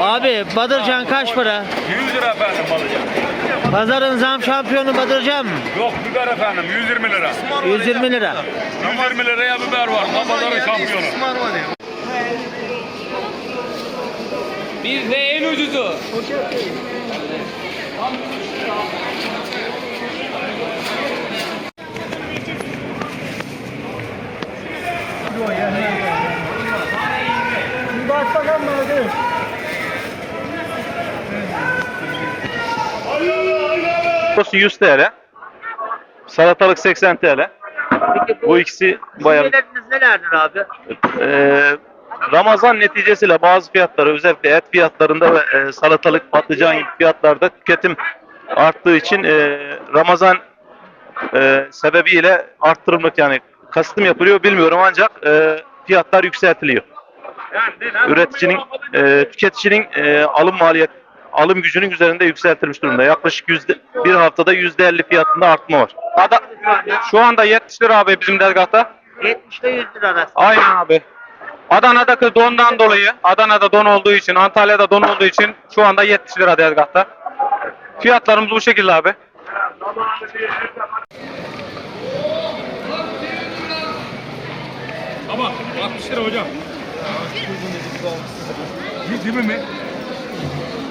Abi Badırcan kaç para? 100 lira efendim alacağım. Pazarın zam şampiyonu Badırcan mı? Yok biber efendim 120 lira. 120 lira. 120 liraya biber var. Babaların şampiyonu. Bizde en ucuzu. Kilosu 100 TL. Salatalık 80 TL. Peki Bu ikisi bayağı nelerdir abi? Eee, Ramazan neticesiyle bazı fiyatları özellikle et fiyatlarında ve e, salatalık, patlıcan gibi fiyatlarda tüketim arttığı için e, Ramazan e, sebebiyle arttırımlık yani kastım yapılıyor bilmiyorum ancak e, fiyatlar yükseltiliyor. Üreticinin, e, tüketicinin e, alım maliyet alım gücünün üzerinde yükseltilmiş durumda. Yaklaşık yüzde, bir haftada yüzde 50 fiyatında artma var. Ada, şu anda 70 lira abi bizim dergahta. 70 ile 100 lira arası. Aynen abi. Adana'daki dondan dolayı, Adana'da don olduğu için, Antalya'da don olduğu için şu anda 70 lira dergahta. Fiyatlarımız bu şekilde abi. 봐봐. 막 치러 오자. 1분 내